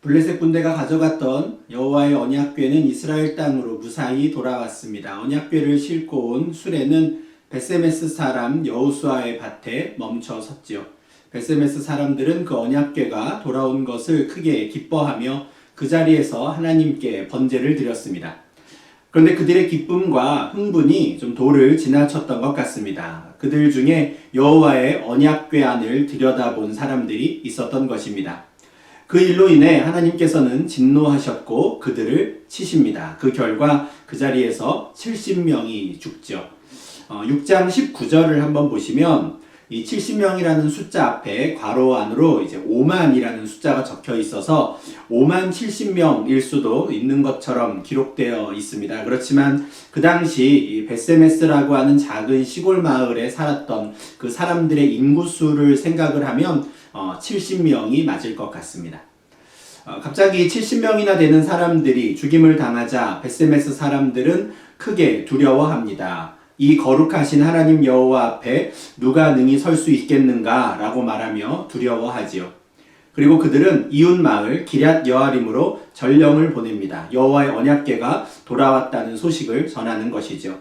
블레셋 군대가 가져갔던 여호와의 언약궤는 이스라엘 땅으로 무사히 돌아왔습니다. 언약궤를 싣고 온 수레는 베세메스 사람 여호수아의 밭에 멈춰 섰지요. 베세메스 사람들은 그 언약궤가 돌아온 것을 크게 기뻐하며 그 자리에서 하나님께 번제를 드렸습니다. 그런데 그들의 기쁨과 흥분이 좀 도를 지나쳤던 것 같습니다. 그들 중에 여호와의 언약궤 안을 들여다본 사람들이 있었던 것입니다. 그 일로 인해 하나님께서는 진노하셨고 그들을 치십니다. 그 결과 그 자리에서 70명이 죽죠. 어, 6장 19절을 한번 보시면 이 70명이라는 숫자 앞에 괄호 안으로 이제 5만이라는 숫자가 적혀 있어서 5만 70명일 수도 있는 것처럼 기록되어 있습니다. 그렇지만 그 당시 이 베세메스라고 하는 작은 시골 마을에 살았던 그 사람들의 인구수를 생각을 하면 어, 70명이 맞을 것 같습니다. 어, 갑자기 70명이나 되는 사람들이 죽임을 당하자 베세메스 사람들은 크게 두려워합니다. 이 거룩하신 하나님 여호와 앞에 누가 능히 설 수 있겠는가 라고 말하며 두려워하지요. 그리고 그들은 이웃 마을 기럇 여아림으로 전령을 보냅니다. 여호와의 언약궤가 돌아왔다는 소식을 전하는 것이죠.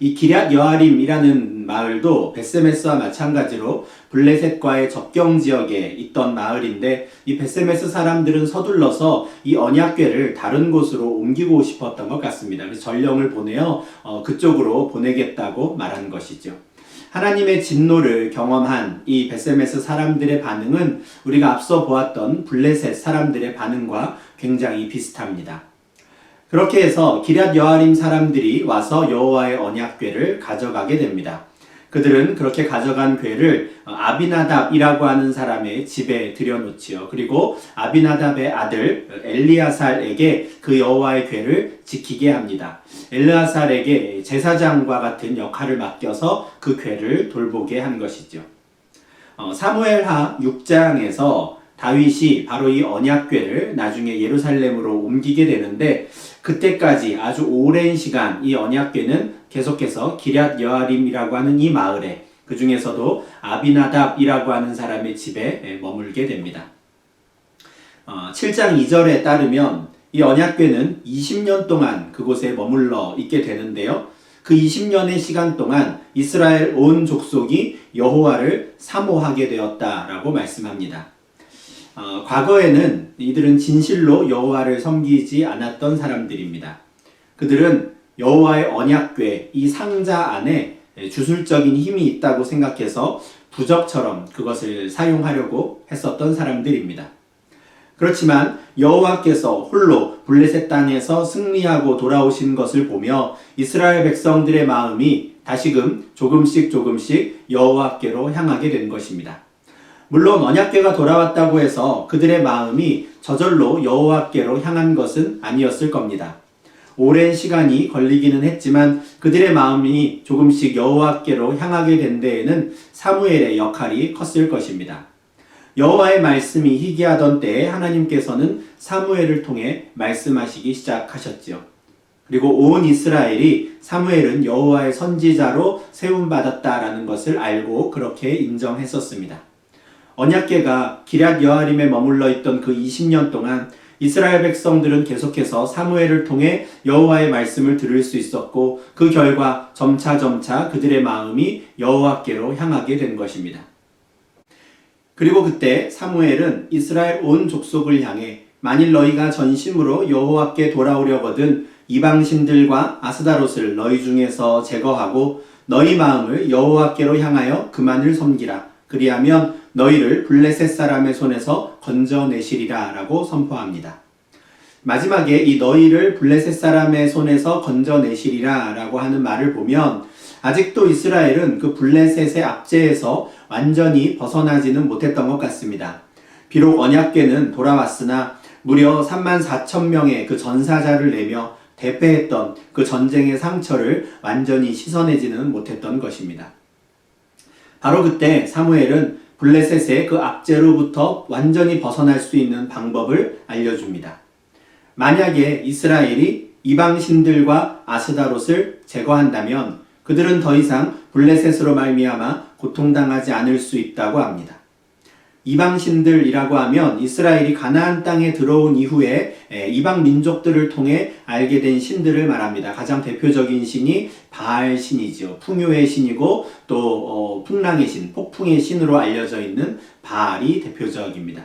이 기럇 여아림이라는 마을도 베세메스와 마찬가지로 블레셋과의 접경 지역에 있던 마을인데 이 베세메스 사람들은 서둘러서 이 언약궤를 다른 곳으로 옮기고 싶었던 것 같습니다. 그래서 전령을 보내어 어, 그쪽으로 보내겠다고 말한 것이죠. 하나님의 진노를 경험한 이 베세메스 사람들의 반응은 우리가 앞서 보았던 블레셋 사람들의 반응과 굉장히 비슷합니다. 그렇게 해서 기럇 여아림 사람들이 와서 여호와의 언약궤를 가져가게 됩니다. 그들은 그렇게 가져간 궤를 아비나답이라고 하는 사람의 집에 들여놓지요. 그리고 아비나답의 아들 엘리아살에게 그 여호와의 궤를 지키게 합니다. 엘리아살에게 제사장과 같은 역할을 맡겨서 그 궤를 돌보게 한 것이죠. 어, 사무엘하 6장에서 다윗이 바로 이 언약궤를 나중에 예루살렘으로 옮기게 되는데 그때까지 아주 오랜 시간 이 언약궤는 계속해서 기럇 여아림이라고 하는 이 마을에 그 중에서도 아비나답이라고 하는 사람의 집에 머물게 됩니다. 어, 7장 2절에 따르면 이 언약궤는 20년 동안 그곳에 머물러 있게 되는데요. 그 20년의 시간 동안 이스라엘 온 족속이 여호와를 사모하게 되었다라고 말씀합니다. 어, 과거에는 이들은 진실로 여호와를 섬기지 않았던 사람들입니다. 그들은 여호와의 언약궤 이 상자 안에 주술적인 힘이 있다고 생각해서 부적처럼 그것을 사용하려고 했었던 사람들입니다. 그렇지만 여호와께서 홀로 블레셋 땅에서 승리하고 돌아오신 것을 보며 이스라엘 백성들의 마음이 다시금 조금씩 조금씩 여호와께로 향하게 된 것입니다. 물론 언약궤가 돌아왔다고 해서 그들의 마음이 저절로 여호와께로 향한 것은 아니었을 겁니다. 오랜 시간이 걸리기는 했지만 그들의 마음이 조금씩 여호와께로 향하게 된 데에는 사무엘의 역할이 컸을 것입니다. 여호와의 말씀이 희귀하던 때에 하나님께서는 사무엘을 통해 말씀하시기 시작하셨지요. 그리고 온 이스라엘이 사무엘은 여호와의 선지자로 세움 받았다라는 것을 알고 그렇게 인정했었습니다. 언약궤가 기럇 여아림에 머물러 있던 그 20년 동안 이스라엘 백성들은 계속해서 사무엘을 통해 여호와의 말씀을 들을 수 있었고 그 결과 점차 점차 그들의 마음이 여호와께로 향하게 된 것입니다. 그리고 그때 사무엘은 이스라엘 온 족속을 향해 만일 너희가 전심으로 여호와께 돌아오려거든 이방 신들과 아스다롯을 너희 중에서 제거하고 너희 마음을 여호와께로 향하여 그만을 섬기라. 그리하면 너희를 블레셋 사람의 손에서 건져내시리라 라고 선포합니다. 마지막에 이 너희를 블레셋 사람의 손에서 건져내시리라 라고 하는 말을 보면 아직도 이스라엘은 그 블레셋의 압제에서 완전히 벗어나지는 못했던 것 같습니다. 비록 언약궤는 돌아왔으나 무려 3만 4천 명의 그 전사자를 내며 대패했던 그 전쟁의 상처를 완전히 씻어내지는 못했던 것입니다. 바로 그때 사무엘은 블레셋의 그 압제로부터 완전히 벗어날 수 있는 방법을 알려줍니다. 만약에 이스라엘이 이방신들과 아스다롯을 제거한다면 그들은 더 이상 블레셋으로 말미암아 고통당하지 않을 수 있다고 합니다. 이방신들이라고 하면 이스라엘이 가나안 땅에 들어온 이후에 에, 이방 민족들을 통해 알게 된 신들을 말합니다. 가장 대표적인 신이 바알 신이지요. 풍요의 신이고 또 어, 풍랑의 신, 폭풍의 신으로 알려져 있는 바알이 대표적입니다.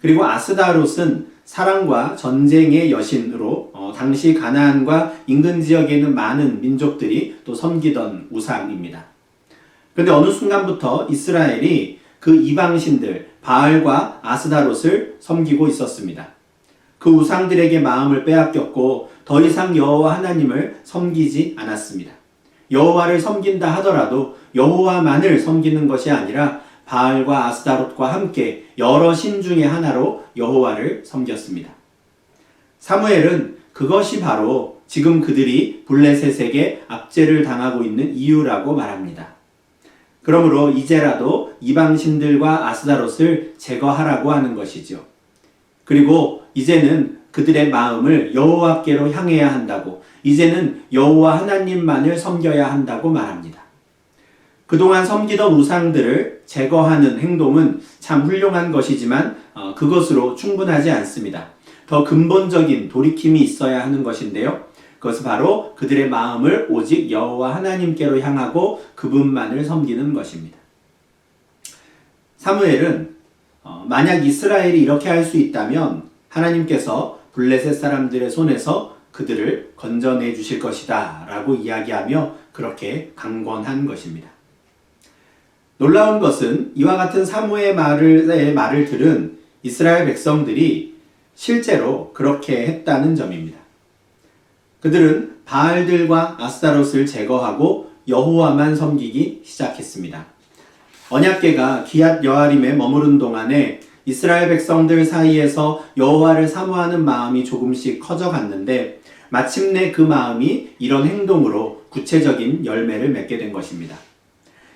그리고 아스다롯은 사랑과 전쟁의 여신으로 어, 당시 가나안과 인근 지역에 있는 많은 민족들이 또 섬기던 우상입니다. 그런데 어느 순간부터 이스라엘이 그 이방신들 바알과 아스다롯을 섬기고 있었습니다. 그 우상들에게 마음을 빼앗겼고 더 이상 여호와 하나님을 섬기지 않았습니다. 여호와를 섬긴다 하더라도 여호와만을 섬기는 것이 아니라 바알과 아스다롯과 함께 여러 신 중의 하나로 여호와를 섬겼습니다. 사무엘은 그것이 바로 지금 그들이 블레셋에게 압제를 당하고 있는 이유라고 말합니다. 그러므로 이제라도 이방신들과 아스다롯을 제거하라고 하는 것이죠. 그리고 이제는 그들의 마음을 여호와께로 향해야 한다고 이제는 여호와 하나님만을 섬겨야 한다고 말합니다. 그동안 섬기던 우상들을 제거하는 행동은 참 훌륭한 것이지만 어, 그것으로 충분하지 않습니다. 더 근본적인 돌이킴이 있어야 하는 것인데요. 그것은 바로 그들의 마음을 오직 여호와 하나님께로 향하고 그분만을 섬기는 것입니다. 사무엘은 어, 만약 이스라엘이 이렇게 할 수 있다면 하나님께서 블레셋 사람들의 손에서 그들을 건져내 주실 것이다 라고 이야기하며 그렇게 강권한 것입니다. 놀라운 것은 이와 같은 사무의 말을, 말을 들은 이스라엘 백성들이 실제로 그렇게 했다는 점입니다. 그들은 바알들과 아스타롯을 제거하고 여호와만 섬기기 시작했습니다. 언약궤가 기앗 여아림에 머무른 동안에 이스라엘 백성들 사이에서 여호와를 사모하는 마음이 조금씩 커져갔는데 마침내 그 마음이 이런 행동으로 구체적인 열매를 맺게 된 것입니다.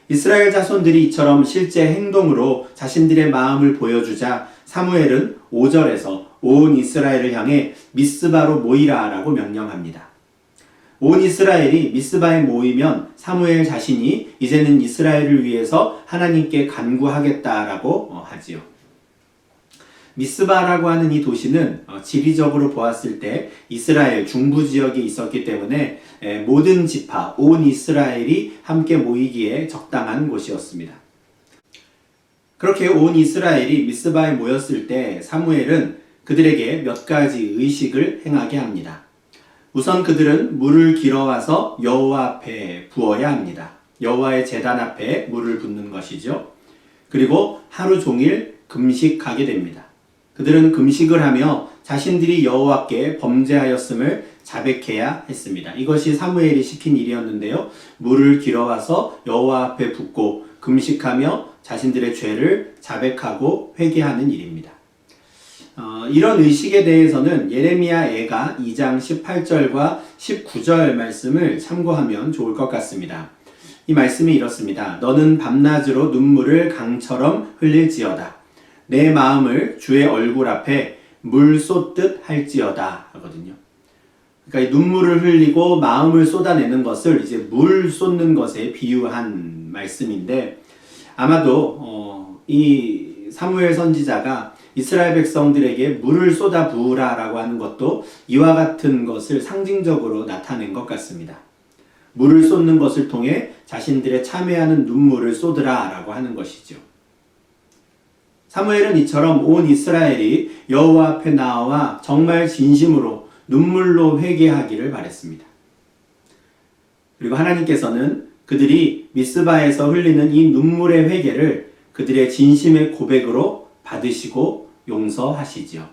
이스라엘 자손들이 이처럼 실제 행동으로 자신들의 마음을 보여주자 사무엘은 5절에서 온 이스라엘을 향해 미스바로 모이라라고 명령합니다. 온 이스라엘이 미스바에 모이면 사무엘 자신이 이제는 이스라엘을 위해서 하나님께 간구하겠다라고 어, 하지요. 미스바라고 하는 이 도시는 어, 지리적으로 보았을 때 이스라엘 중부 지역에 있었기 때문에 모든 지파, 온 이스라엘이 함께 모이기에 적당한 곳이었습니다. 그렇게 온 이스라엘이 미스바에 모였을 때 사무엘은 그들에게 몇 가지 의식을 행하게 합니다. 우선 그들은 물을 길어와서 여호와 앞에 부어야 합니다. 여호와의 제단 앞에 물을 붓는 것이죠. 그리고 하루 종일 금식하게 됩니다. 그들은 금식을 하며 자신들이 여호와께 범죄하였음을 자백해야 했습니다. 이것이 사무엘이 시킨 일이었는데요. 물을 길어와서 여호와 앞에 붓고 금식하며 자신들의 죄를 자백하고 회개하는 일입니다. 어, 이런 의식에 대해서는 예레미야 애가 2장 18절과 19절 말씀을 참고하면 좋을 것 같습니다. 이 말씀이 이렇습니다. 너는 밤낮으로 눈물을 강처럼 흘릴지어다. 내 마음을 주의 얼굴 앞에 물 쏟듯 할지어다 하거든요. 그러니까 눈물을 흘리고 마음을 쏟아내는 것을 이제 물 쏟는 것에 비유한 말씀인데 아마도 어, 이 사무엘 선지자가 이스라엘 백성들에게 물을 쏟아 부으라 라고 하는 것도 이와 같은 것을 상징적으로 나타낸 것 같습니다. 물을 쏟는 것을 통해 자신들의 참회하는 눈물을 쏟으라 라고 하는 것이죠. 사무엘은 이처럼 온 이스라엘이 여호와 앞에 나와 정말 진심으로 눈물로 회개하기를 바랬습니다. 그리고 하나님께서는 그들이 미스바에서 흘리는 이 눈물의 회개를 그들의 진심의 고백으로 받으시고 용서하시지요.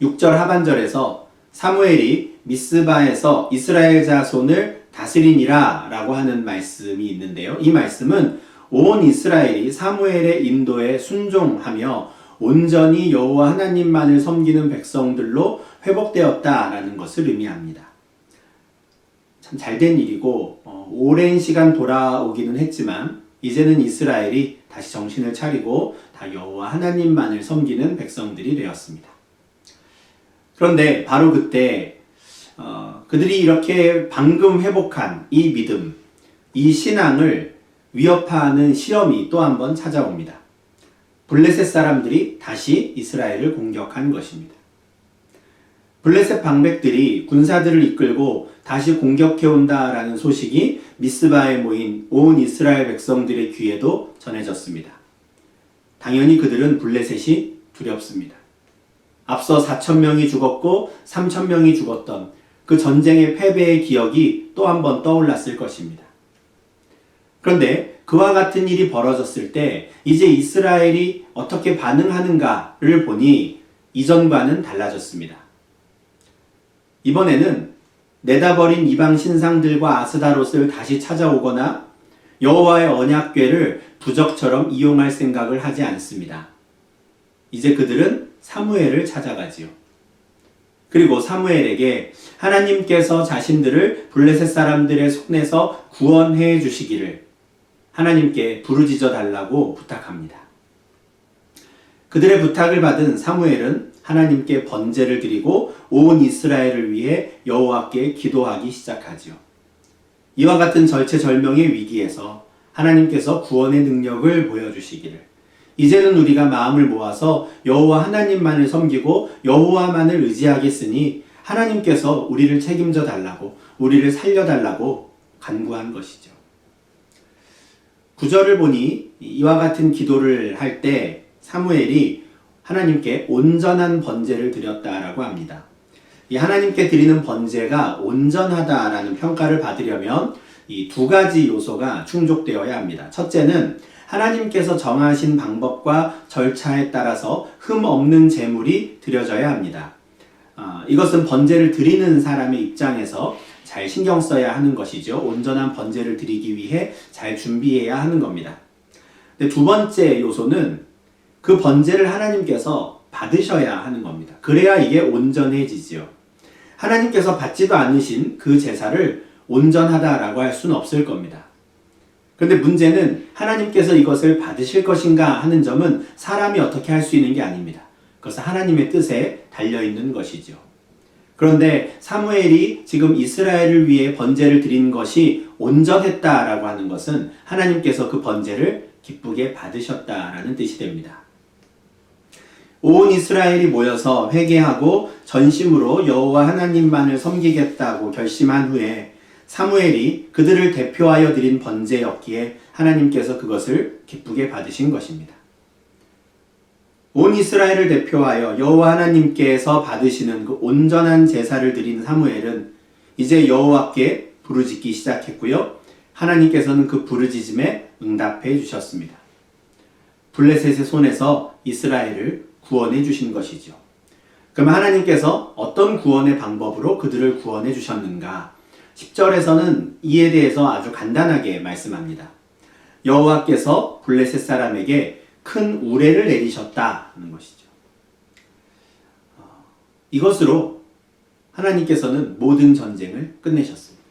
6절 하반절에서 사무엘이 미스바에서 이스라엘 자손을 다스리니라 라고 하는 말씀이 있는데요. 이 말씀은 온 이스라엘이 사무엘의 인도에 순종하며 온전히 여호와 하나님만을 섬기는 백성들로 회복되었다라는 것을 의미합니다. 참 잘된 일이고 어, 오랜 시간 돌아오기는 했지만 이제는 이스라엘이 다시 정신을 차리고 다 여호와 하나님만을 섬기는 백성들이 되었습니다. 그런데 바로 그때 어, 그들이 이렇게 방금 회복한 이 믿음, 이 신앙을 위협하는 시험이 또 한 번 찾아옵니다. 블레셋 사람들이 다시 이스라엘을 공격한 것입니다. 블레셋 방백들이 군사들을 이끌고 다시 공격해 온다라는 소식이 미스바에 모인 온 이스라엘 백성들의 귀에도 전해졌습니다. 당연히 그들은 블레셋이 두렵습니다. 앞서 4천 명이 죽었고 3천 명이 죽었던 그 전쟁의 패배의 기억이 또 한 번 떠올랐을 것입니다. 그런데 그와 같은 일이 벌어졌을 때 이제 이스라엘이 어떻게 반응하는가를 보니 이전과는 달라졌습니다. 이번에는 내다버린 이방 신상들과 아스다롯을 다시 찾아오거나 여호와의 언약궤를 부적처럼 이용할 생각을 하지 않습니다. 이제 그들은 사무엘을 찾아가지요. 그리고 사무엘에게 하나님께서 자신들을 블레셋 사람들의 손에서 구원해 주시기를 하나님께 부르짖어 달라고 부탁합니다. 그들의 부탁을 받은 사무엘은 하나님께 번제를 드리고 온 이스라엘을 위해 여호와께 기도하기 시작하지요. 이와 같은 절체절명의 위기에서 하나님께서 구원의 능력을 보여주시기를 이제는 우리가 마음을 모아서 여호와 하나님만을 섬기고 여호와만을 의지하겠으니 하나님께서 우리를 책임져 달라고 우리를 살려 달라고 간구한 것이죠. 구절을 보니 이와 같은 기도를 할 때 사무엘이 하나님께 온전한 번제를 드렸다라고 합니다. 이 하나님께 드리는 번제가 온전하다라는 평가를 받으려면 이 두 가지 요소가 충족되어야 합니다. 첫째는 하나님께서 정하신 방법과 절차에 따라서 흠 없는 제물이 드려져야 합니다. 어, 이것은 번제를 드리는 사람의 입장에서 잘 신경 써야 하는 것이죠. 온전한 번제를 드리기 위해 잘 준비해야 하는 겁니다. 두 번째 요소는 그 번제를 하나님께서 받으셔야 하는 겁니다. 그래야 이게 온전해지지요. 하나님께서 받지도 않으신 그 제사를 온전하다라고 할 수는 없을 겁니다. 그런데 문제는 하나님께서 이것을 받으실 것인가 하는 점은 사람이 어떻게 할 수 있는 게 아닙니다. 그것은 하나님의 뜻에 달려 있는 것이죠. 그런데 사무엘이 지금 이스라엘을 위해 번제를 드린 것이 온전했다라고 하는 것은 하나님께서 그 번제를 기쁘게 받으셨다라는 뜻이 됩니다. 온 이스라엘이 모여서 회개하고 전심으로 여호와 하나님만을 섬기겠다고 결심한 후에 사무엘이 그들을 대표하여 드린 번제였기에 하나님께서 그것을 기쁘게 받으신 것입니다. 온 이스라엘을 대표하여 여호와 하나님께서 받으시는 그 온전한 제사를 드린 사무엘은 이제 여호와께 부르짖기 시작했고요. 하나님께서는 그 부르짖음에 응답해 주셨습니다. 블레셋의 손에서 이스라엘을 구원해 주신 것이죠. 그럼 하나님께서 어떤 구원의 방법으로 그들을 구원해 주셨는가? 10절에서는 이에 대해서 아주 간단하게 말씀합니다. 여호와께서 블레셋 사람에게 큰 우레를 내리셨다는 것이죠. 어, 이것으로 하나님께서는 모든 전쟁을 끝내셨습니다.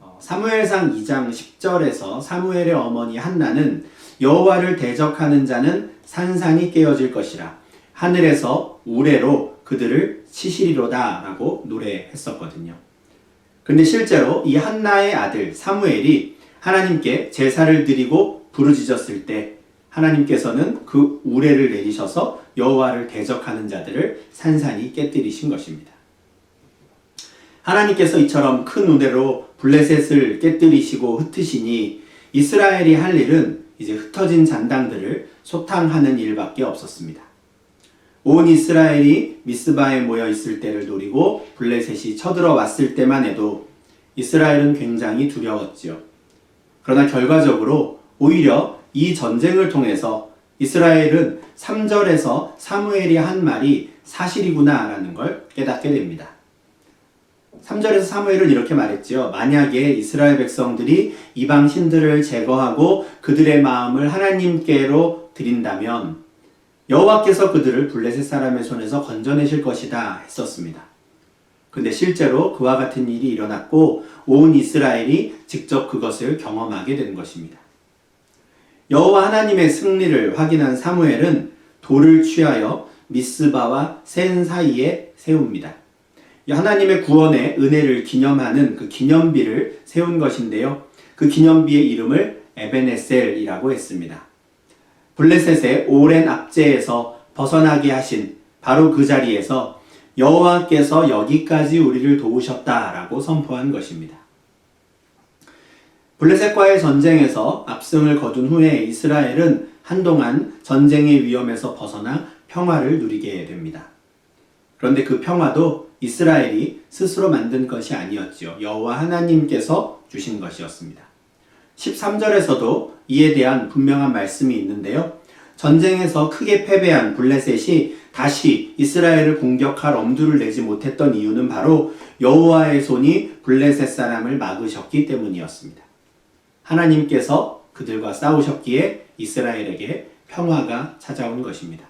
어, 사무엘상 2장 10절에서 사무엘의 어머니 한나는 여호와를 대적하는 자는 산산이 깨어질 것이라 하늘에서 우레로 그들을 치시리로다라고 노래했었거든요. 근데 실제로 이 한나의 아들 사무엘이 하나님께 제사를 드리고 부르짖었을 때 하나님께서는 그 우레를 내리셔서 여호와를 대적하는 자들을 산산이 깨뜨리신 것입니다. 하나님께서 이처럼 큰 우레로 블레셋을 깨뜨리시고 흩으시니 이스라엘이 할 일은 이제 흩어진 잔당들을 소탕하는 일밖에 없었습니다. 온 이스라엘이 미스바에 모여 있을 때를 노리고 블레셋이 쳐들어왔을 때만 해도 이스라엘은 굉장히 두려웠지요. 그러나 결과적으로 오히려 이 전쟁을 통해서 이스라엘은 3절에서 사무엘이 한 말이 사실이구나라는 걸 깨닫게 됩니다. 3절에서 사무엘은 이렇게 말했지요. 만약에 이스라엘 백성들이 이방 신들을 제거하고 그들의 마음을 하나님께로 드린다면 여호와께서 그들을 블레셋 사람의 손에서 건져내실 것이다 했었습니다. 근데 실제로 그와 같은 일이 일어났고 온 이스라엘이 직접 그것을 경험하게 된 것입니다. 여호와 하나님의 승리를 확인한 사무엘은 돌을 취하여 미스바와 센 사이에 세웁니다. 하나님의 구원의 은혜를 기념하는 그 기념비를 세운 것인데요. 그 기념비의 이름을 에베네셀이라고 했습니다. 블레셋의 오랜 압제에서 벗어나게 하신 바로 그 자리에서 여호와께서 여기까지 우리를 도우셨다라고 선포한 것입니다. 블레셋과의 전쟁에서 압승을 거둔 후에 이스라엘은 한동안 전쟁의 위험에서 벗어나 평화를 누리게 됩니다. 그런데 그 평화도 이스라엘이 스스로 만든 것이 아니었지요. 여호와 하나님께서 주신 것이었습니다. 13절에서도 이에 대한 분명한 말씀이 있는데요. 전쟁에서 크게 패배한 블레셋이 다시 이스라엘을 공격할 엄두를 내지 못했던 이유는 바로 여호와의 손이 블레셋 사람을 막으셨기 때문이었습니다. 하나님께서 그들과 싸우셨기에 이스라엘에게 평화가 찾아온 것입니다.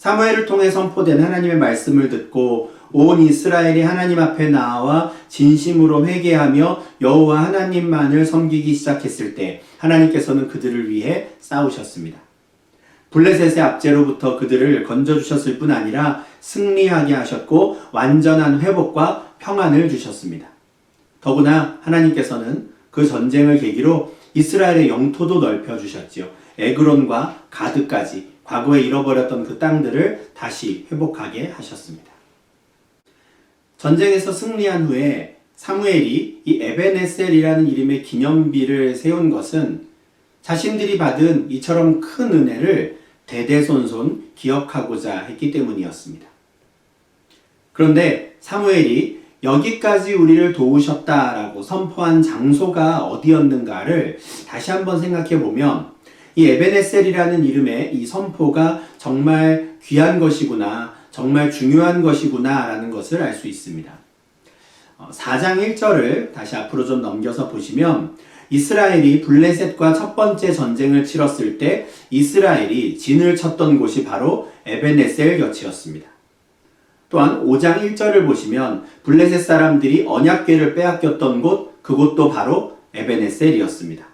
사무엘을 통해 선포된 하나님의 말씀을 듣고 온 이스라엘이 하나님 앞에 나와 진심으로 회개하며 여호와 하나님만을 섬기기 시작했을 때 하나님께서는 그들을 위해 싸우셨습니다. 블레셋의 압제로부터 그들을 건져주셨을 뿐 아니라 승리하게 하셨고 완전한 회복과 평안을 주셨습니다. 더구나 하나님께서는 그 전쟁을 계기로 이스라엘의 영토도 넓혀주셨지요. 에그론과 가드까지 과거에 잃어버렸던 그 땅들을 다시 회복하게 하셨습니다. 전쟁에서 승리한 후에 사무엘이 이 에베네셀이라는 이름의 기념비를 세운 것은 자신들이 받은 이처럼 큰 은혜를 대대손손 기억하고자 했기 때문이었습니다. 그런데 사무엘이 여기까지 우리를 도우셨다라고 선포한 장소가 어디였는가를 다시 한번 생각해 보면 이 에베네셀이라는 이름의 이 선포가 정말 귀한 것이구나, 정말 중요한 것이구나 라는 것을 알 수 있습니다. 4장 1절을 다시 앞으로 좀 넘겨서 보시면 이스라엘이 블레셋과 첫 번째 전쟁을 치렀을 때 이스라엘이 진을 쳤던 곳이 바로 에베네셀 곁이었습니다. 또한 5장 1절을 보시면 블레셋 사람들이 언약궤를 빼앗겼던 곳 그곳도 바로 에베네셀이었습니다.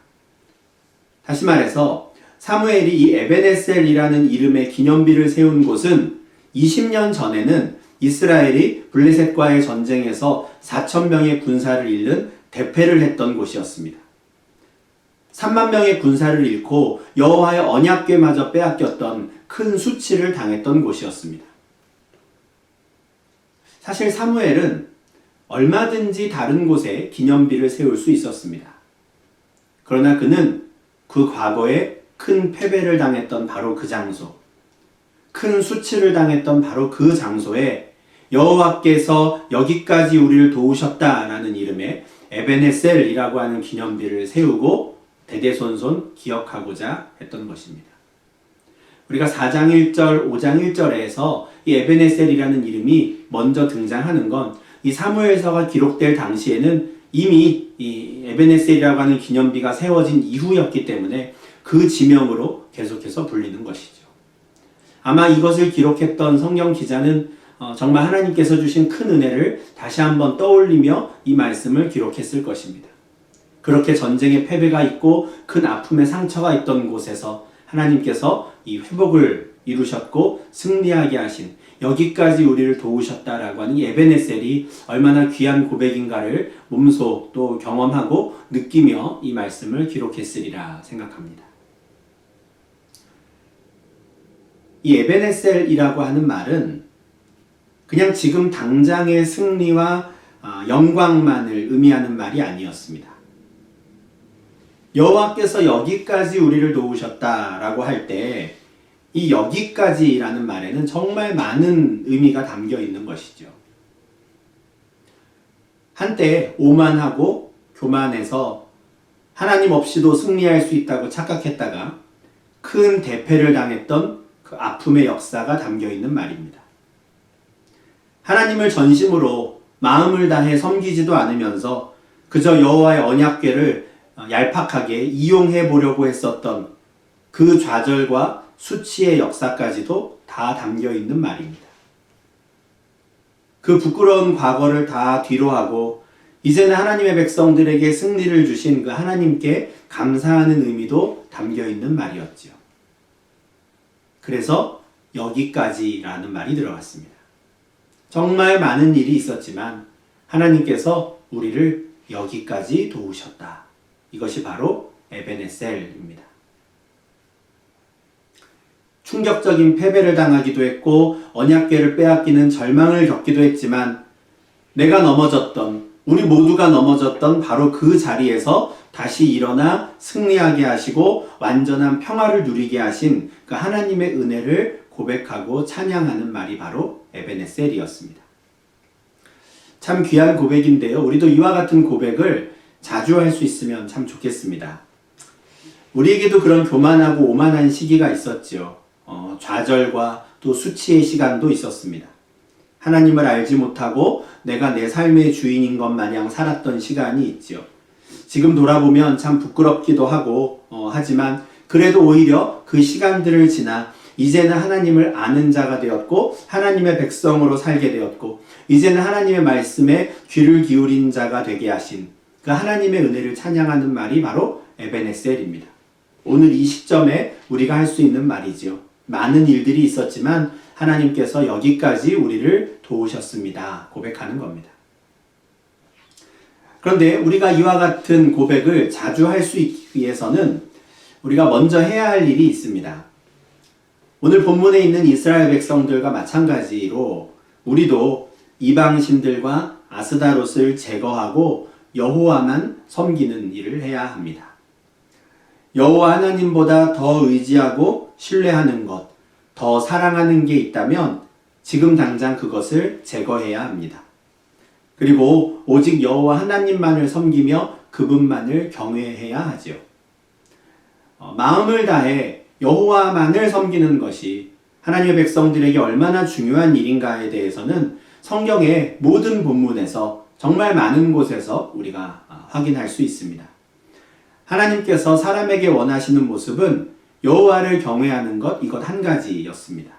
다시 말해서 사무엘이 이 에베네셀이라는 이름의 기념비를 세운 곳은 20년 전에는 이스라엘이 블레셋과의 전쟁에서 4천 명의 군사를 잃는 대패를 했던 곳이었습니다. 3만 명의 군사를 잃고 여호와의 언약궤마저 빼앗겼던 큰 수치를 당했던 곳이었습니다. 사실 사무엘은 얼마든지 다른 곳에 기념비를 세울 수 있었습니다. 그러나 그는 그 과거에 큰 패배를 당했던 바로 그 장소, 큰 수치를 당했던 바로 그 장소에 여호와께서 여기까지 우리를 도우셨다라는 이름의 에베네셀이라고 하는 기념비를 세우고 대대손손 기억하고자 했던 것입니다. 우리가 4장 1절, 5장 1절에서 이 에베네셀이라는 이름이 먼저 등장하는 건 이 사무엘서가 기록될 당시에는 이미 이 에베네셀이라고 하는 기념비가 세워진 이후였기 때문에 그 지명으로 계속해서 불리는 것이죠. 아마 이것을 기록했던 성경 기자는 어, 정말 하나님께서 주신 큰 은혜를 다시 한번 떠올리며 이 말씀을 기록했을 것입니다. 그렇게 전쟁의 패배가 있고 큰 아픔의 상처가 있던 곳에서 하나님께서 이 회복을 이루셨고 승리하게 하신 여기까지 우리를 도우셨다라고 하는 이 에베네셀이 얼마나 귀한 고백인가를 몸소 또 경험하고 느끼며 이 말씀을 기록했으리라 생각합니다. 이 에베네셀이라고 하는 말은 그냥 지금 당장의 승리와 아, 영광만을 의미하는 말이 아니었습니다. 여호와께서 여기까지 우리를 도우셨다라고 할 때 이 여기까지라는 말에는 정말 많은 의미가 담겨 있는 것이죠. 한때 오만하고 교만해서 하나님 없이도 승리할 수 있다고 착각했다가 큰 대패를 당했던 그 아픔의 역사가 담겨 있는 말입니다. 하나님을 전심으로 마음을 다해 섬기지도 않으면서 그저 여호와의 언약궤를 얄팍하게 이용해 보려고 했었던 그 좌절과 수치의 역사까지도 다 담겨 있는 말입니다. 그 부끄러운 과거를 다 뒤로하고 이제는 하나님의 백성들에게 승리를 주신 그 하나님께 감사하는 의미도 담겨 있는 말이었지요. 그래서 여기까지라는 말이 들어갔습니다. 정말 많은 일이 있었지만 하나님께서 우리를 여기까지 도우셨다. 이것이 바로 에베네셀입니다. 충격적인 패배를 당하기도 했고 언약궤를 빼앗기는 절망을 겪기도 했지만 내가 넘어졌던 우리 모두가 넘어졌던 바로 그 자리에서 다시 일어나 승리하게 하시고 완전한 평화를 누리게 하신 그 하나님의 은혜를 고백하고 찬양하는 말이 바로 에베네셀이었습니다. 참 귀한 고백인데요. 우리도 이와 같은 고백을 자주 할 수 있으면 참 좋겠습니다. 우리에게도 그런 교만하고 오만한 시기가 있었지요. 어, 좌절과 또 수치의 시간도 있었습니다. 하나님을 알지 못하고 내가 내 삶의 주인인 것 마냥 살았던 시간이 있지요. 지금 돌아보면 참 부끄럽기도 하고 어, 하지만 그래도 오히려 그 시간들을 지나 이제는 하나님을 아는 자가 되었고 하나님의 백성으로 살게 되었고 이제는 하나님의 말씀에 귀를 기울인 자가 되게 하신 그 하나님의 은혜를 찬양하는 말이 바로 에베네셀입니다. 오늘 이 시점에 우리가 할 수 있는 말이지요. 많은 일들이 있었지만 하나님께서 여기까지 우리를 도우셨습니다. 고백하는 겁니다. 그런데 우리가 이와 같은 고백을 자주 할 수 있기 위해서는 우리가 먼저 해야 할 일이 있습니다. 오늘 본문에 있는 이스라엘 백성들과 마찬가지로 우리도 이방신들과 아스다롯을 제거하고 여호와만 섬기는 일을 해야 합니다. 여호와 하나님보다 더 의지하고 신뢰하는 것, 더 사랑하는 게 있다면 지금 당장 그것을 제거해야 합니다. 그리고 오직 여호와 하나님만을 섬기며 그분만을 경외해야 하지요. 어, 마음을 다해 여호와만을 섬기는 것이 하나님의 백성들에게 얼마나 중요한 일인가에 대해서는 성경의 모든 본문에서 정말 많은 곳에서 우리가 아, 확인할 수 있습니다. 하나님께서 사람에게 원하시는 모습은 여호와를 경외하는 것 이것 한 가지였습니다.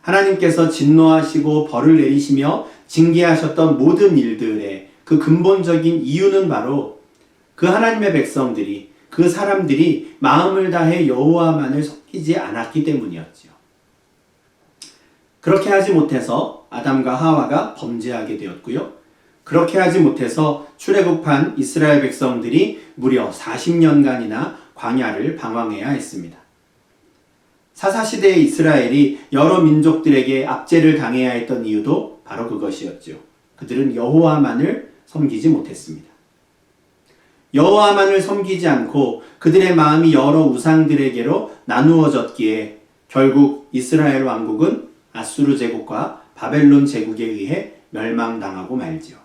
하나님께서 진노하시고 벌을 내리시며 징계하셨던 모든 일들의 그 근본적인 이유는 바로 그 하나님의 백성들이 그 사람들이 마음을 다해 여호와만을 섬기지 않았기 때문이었지요. 그렇게 하지 못해서 아담과 하와가 범죄하게 되었고요. 그렇게 하지 못해서 출애굽한 이스라엘 백성들이 무려 40년간이나 광야를 방황해야 했습니다. 사사시대의 이스라엘이 여러 민족들에게 압제를 당해야 했던 이유도 바로 그것이었죠. 그들은 여호와만을 섬기지 못했습니다. 여호와만을 섬기지 않고 그들의 마음이 여러 우상들에게로 나누어졌기에 결국 이스라엘 왕국은 아수르 제국과 바벨론 제국에 의해 멸망당하고 말지요.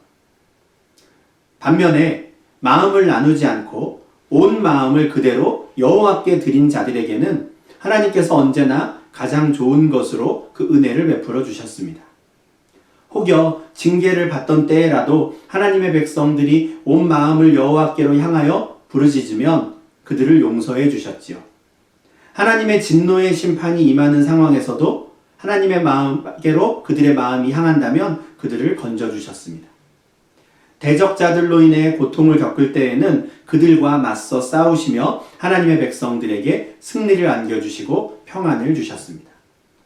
반면에 마음을 나누지 않고 온 마음을 그대로 여호와께 드린 자들에게는 하나님께서 언제나 가장 좋은 것으로 그 은혜를 베풀어 주셨습니다. 혹여 징계를 받던 때라도 하나님의 백성들이 온 마음을 여호와께로 향하여 부르짖으면 그들을 용서해 주셨지요. 하나님의 진노의 심판이 임하는 상황에서도 하나님의 마음께로 그들의 마음이 향한다면 그들을 건져 주셨습니다. 대적자들로 인해 고통을 겪을 때에는 그들과 맞서 싸우시며 하나님의 백성들에게 승리를 안겨주시고 평안을 주셨습니다.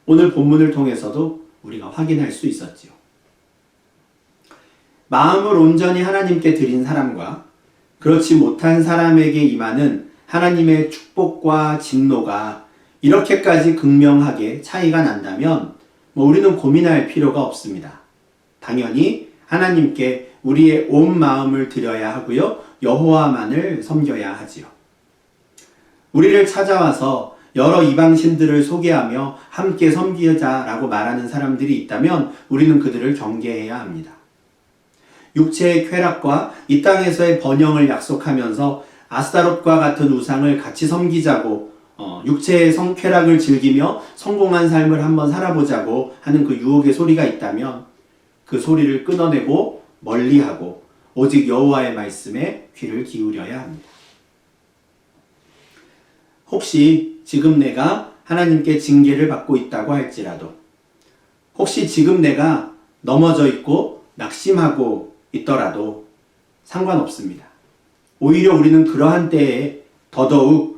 오늘 본문을 통해서도 우리가 확인할 수 있었지요. 마음을 온전히 하나님께 드린 사람과 그렇지 못한 사람에게 임하는 하나님의 축복과 진노가 이렇게까지 극명하게 차이가 난다면 뭐 우리는 고민할 필요가 없습니다. 당연히 하나님께 우리의 온 마음을 드려야 하고요. 여호와만을 섬겨야 하지요. 우리를 찾아와서 여러 이방신들을 소개하며 함께 섬기자라고 말하는 사람들이 있다면 우리는 그들을 경계해야 합니다. 육체의 쾌락과 이 땅에서의 번영을 약속하면서 아스타롯과 같은 우상을 같이 섬기자고 어, 육체의 성쾌락을 즐기며 성공한 삶을 한번 살아보자고 하는 그 유혹의 소리가 있다면 그 소리를 끊어내고 멀리하고 오직 여호와의 말씀에 귀를 기울여야 합니다. 혹시 지금 내가 하나님께 징계를 받고 있다고 할지라도 혹시 지금 내가 넘어져 있고 낙심하고 있더라도 상관없습니다. 오히려 우리는 그러한 때에 더더욱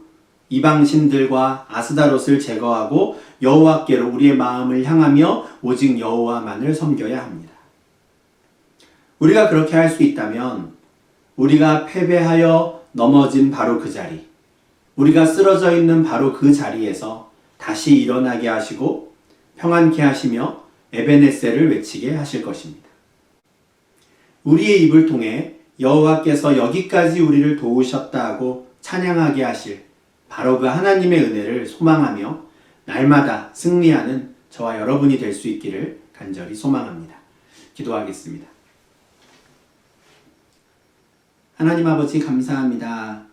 이방신들과 아스다롯을 제거하고 여호와께로 우리의 마음을 향하며 오직 여호와만을 섬겨야 합니다. 우리가 그렇게 할 수 있다면 우리가 패배하여 넘어진 바로 그 자리, 우리가 쓰러져 있는 바로 그 자리에서 다시 일어나게 하시고 평안케 하시며 에베네셀을 외치게 하실 것입니다. 우리의 입을 통해 여호와께서 여기까지 우리를 도우셨다고 찬양하게 하실 바로 그 하나님의 은혜를 소망하며 날마다 승리하는 저와 여러분이 될 수 있기를 간절히 소망합니다. 기도하겠습니다. 하나님 아버지 감사합니다.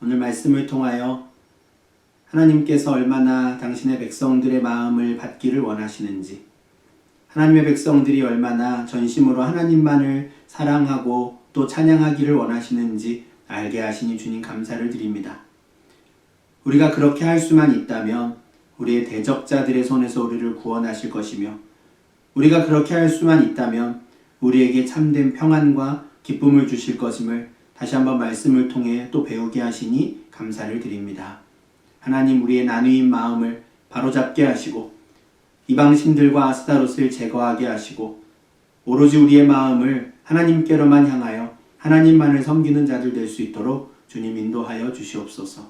오늘 말씀을 통하여 하나님께서 얼마나 당신의 백성들의 마음을 받기를 원하시는지, 하나님의 백성들이 얼마나 전심으로 하나님만을 사랑하고 또 찬양하기를 원하시는지 알게 하시니 주님 감사를 드립니다. 우리가 그렇게 할 수만 있다면 우리의 대적자들의 손에서 우리를 구원하실 것이며 우리가 그렇게 할 수만 있다면 우리에게 참된 평안과 기쁨을 주실 것임을 다시 한번 말씀을 통해 또 배우게 하시니 감사를 드립니다. 하나님 우리의 나누인 마음을 바로잡게 하시고 이방신들과 아스타롯을 제거하게 하시고 오로지 우리의 마음을 하나님께로만 향하여 하나님만을 섬기는 자들 될 수 있도록 주님 인도하여 주시옵소서.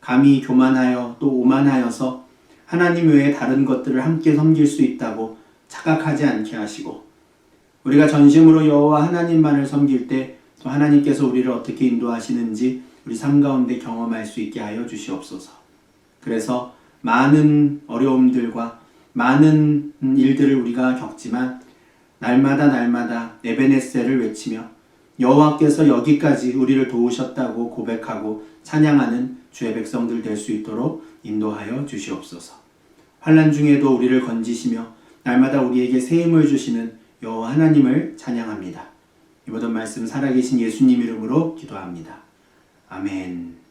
감히 교만하여 또 오만하여서 하나님 외에 다른 것들을 함께 섬길 수 있다고 착각하지 않게 하시고 우리가 전심으로 여호와 하나님만을 섬길 때 또 하나님께서 우리를 어떻게 인도하시는지 우리 삶 가운데 경험할 수 있게 하여 주시옵소서. 그래서 많은 어려움들과 많은 일들을 우리가 겪지만 날마다 날마다 에베네셀을 외치며 여호와께서 여기까지 우리를 도우셨다고 고백하고 찬양하는 주의 백성들 될 수 있도록 인도하여 주시옵소서. 환란 중에도 우리를 건지시며 날마다 우리에게 새 힘을 주시는 여호와 하나님을 찬양합니다. 이 모든 말씀 살아계신 예수님 이름으로 기도합니다. 아멘.